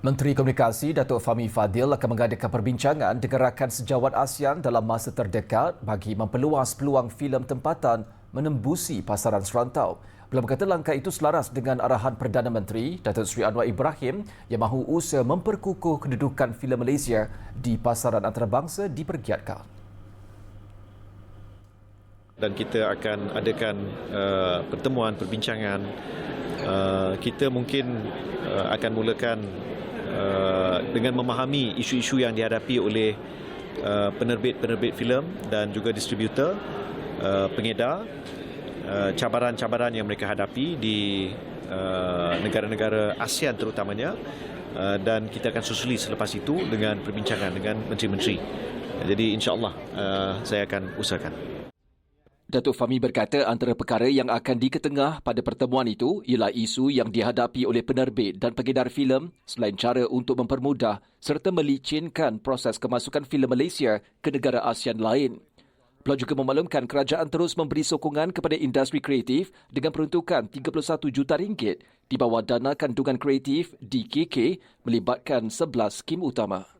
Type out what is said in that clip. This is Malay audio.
Menteri Komunikasi Datuk Fahmi Fadil akan mengadakan perbincangan dengan rakan sejawat ASEAN dalam masa terdekat bagi memperluas peluang filem tempatan menembusi pasaran serantau. Beliau berkata langkah itu selaras dengan arahan Perdana Menteri Datuk Seri Anwar Ibrahim yang mahu usaha memperkukuh kedudukan filem Malaysia di pasaran antarabangsa dipergiatkan. Dan kita akan adakan uh, pertemuan, perbincangan. Uh, kita mungkin uh, akan mulakan Uh, dengan memahami isu-isu yang dihadapi oleh uh, penerbit-penerbit filem dan juga distributor, uh, pengedar, cabaran-cabaran yang mereka hadapi di negara-negara ASEAN terutamanya dan kita akan susuli selepas itu dengan perbincangan dengan menteri-menteri. Jadi insya-Allah saya akan usahakan. Datuk Fahmi berkata antara perkara yang akan diketengah pada pertemuan itu ialah isu yang dihadapi oleh penerbit dan pengedar filem selain cara untuk mempermudah serta melicinkan proses kemasukan filem Malaysia ke negara ASEAN lain. Beliau juga memaklumkan kerajaan terus memberi sokongan kepada industri kreatif dengan peruntukan 31 juta ringgit di bawah dana kandungan kreatif DKK melibatkan 11 skim utama.